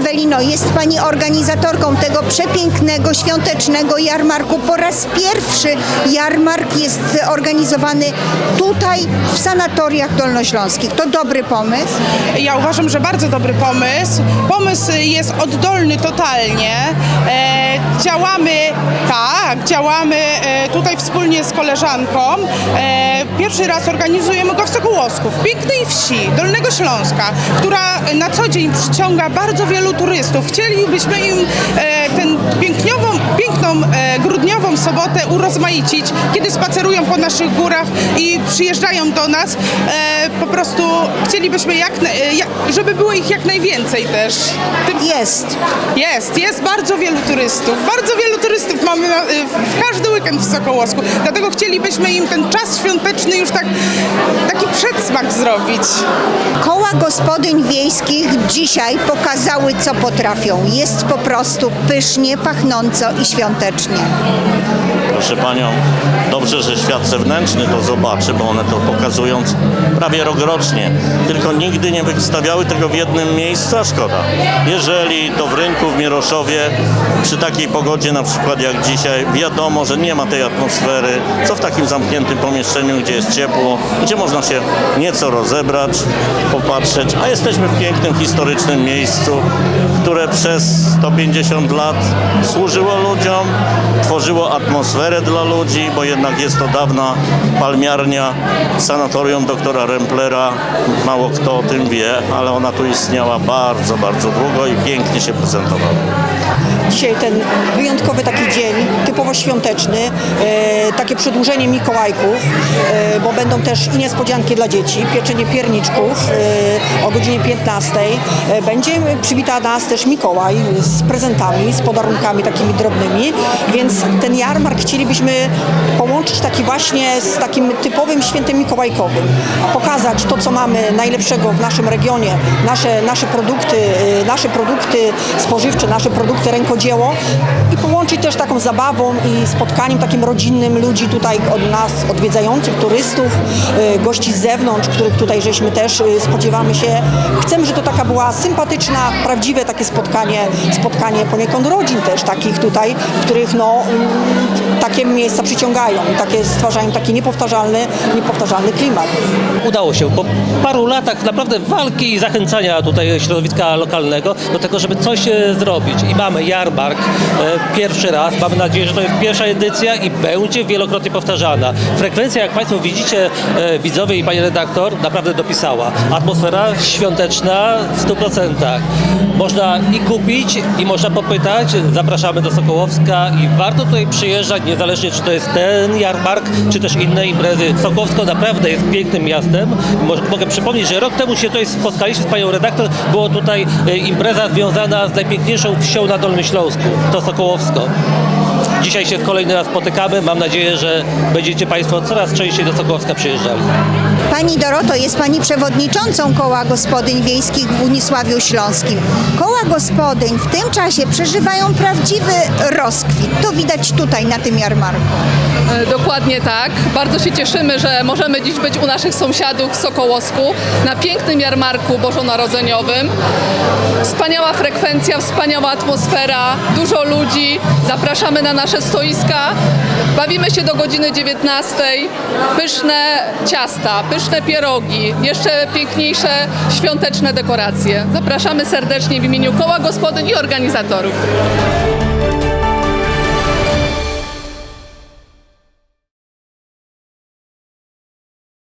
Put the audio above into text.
Ewelino, jest Pani organizatorką tego przepięknego, świątecznego jarmarku. Po raz pierwszy jarmark jest organizowany tutaj w sanatoriach dolnośląskich. To dobry pomysł. Ja uważam, że bardzo dobry pomysł. Pomysł jest oddolny totalnie. E, działamy, tak, działamy e, tutaj wspólnie z koleżanką. E, pierwszy raz organizujemy go w Sokołowsku, w pięknej wsi Dolnego Śląska, która na co dzień przyciąga bardzo wielu turystów. Chcielibyśmy im e, ten piękniową, piękną grudniową sobotę urozmaicić, kiedy spacerują po naszych górach i przyjeżdżają do nas. Po prostu chcielibyśmy, jak, żeby było ich jak najwięcej też. Jest. Jest, jest bardzo wielu turystów. Bardzo wielu turystów mamy na, y, w każdy weekend w Sokołowsku. Dlatego chcielibyśmy im ten czas świąteczny już tak, taki przedsmak zrobić. Koła gospodyń wiejskich dzisiaj pokazały, co potrafią. Jest po prostu pysznie, pachnąco i świątecznie. Proszę Panią, dobrze, że świat zewnętrzny to zobaczy, bo one to pokazują prawie rok rocznie. Tylko nigdy nie wystawiały tego w jednym miejscu, a szkoda. Jeżeli to w rynku w Mieroszowie, przy takiej pogodzie na przykład jak dzisiaj, wiadomo, że nie ma tej atmosfery, co w takim zamkniętym pomieszczeniu, gdzie jest ciepło, gdzie można się nieco rozebrać, popatrzeć, a jesteśmy w pięknym, historycznym miejscu, które przez 150 lat służyło ludziom, tworzyło atmosferę dla ludzi, bo jednak jest to dawna palmiarnia, sanatorium doktora Remplera. Mało kto o tym wie, ale ona tu istniała bardzo, bardzo długo i pięknie się prezentowała. Dzisiaj ten wyjątkowy taki dzień, typowo świąteczny, e, takie przedłużenie Mikołajków, e, bo będą też i niespodzianki dla dzieci, pieczenie pierniczków e, o godzinie 15. E, będzie przywita nas też Mikołaj z prezentami, z podarunkami takimi drobnymi, więc ten jarmark chcielibyśmy połączyć taki właśnie z takim typowym świętem mikołajkowym. Pokazać to, co mamy najlepszego w naszym regionie, nasze, nasze produkty, y, nasze produkty spożywcze, nasze produkty rękodzieło i połączyć też taką zabawą i spotkaniem takim rodzinnym ludzi tutaj od nas, odwiedzających, turystów, y, gości z zewnątrz, których tutaj żeśmy też y, spodziewamy się. Chcemy, żeby to taka była sympatyczna, prawdziwe takie spotkanie, spotkanie poniekąd rodzin też takich tutaj, których no mm, takie miejsca przyciągają i takie stwarzają taki niepowtarzalny, niepowtarzalny klimat. udało się po paru latach naprawdę walki i zachęcania tutaj środowiska lokalnego do tego, żeby coś e, zrobić. I mamy jarmark e, pierwszy raz. Mamy nadzieję, że to jest pierwsza edycja i będzie wielokrotnie powtarzana. Frekwencja, jak Państwo widzicie, e, widzowie i Pani redaktor, naprawdę dopisała. Atmosfera świąteczna w 100%. Można i kupić, i można popytać. Zapraszamy do Sokołowska i warto tutaj przyjeżdżać, niezależnie czy to jest ten jarmark, czy też inne imprezy. Sokołowsko naprawdę jest pięknym miastem. Mogę przypomnieć, że rok temu się tutaj spotkaliśmy z panią redaktor. Było tutaj e, impreza związana z najpiękniejszą wsią na Dolnym Śląsku. To Sokołowsko. Dzisiaj się kolejny raz spotykamy. Mam nadzieję, że będziecie Państwo coraz częściej do Sokołowska przyjeżdżali. Pani Doroto, jest Pani przewodniczącą Koła Gospodyń Wiejskich w Unisławiu Śląskim. Koła gospodyń w tym czasie przeżywają prawdziwy rozkwit. To widać tutaj na tym jarmarku. E, Dokładnie tak. Bardzo się cieszymy, że możemy dziś być u naszych sąsiadów w Sokołowsku na pięknym jarmarku bożonarodzeniowym. Wspaniała frekwencja, wspaniała atmosfera, dużo ludzi. Zapraszamy na nasze stoiska. Bawimy się do godziny 19. Pyszne ciasta, pyszne pierogi, jeszcze piękniejsze świąteczne dekoracje. Zapraszamy serdecznie w imieniu Koła Gospodyń i organizatorów.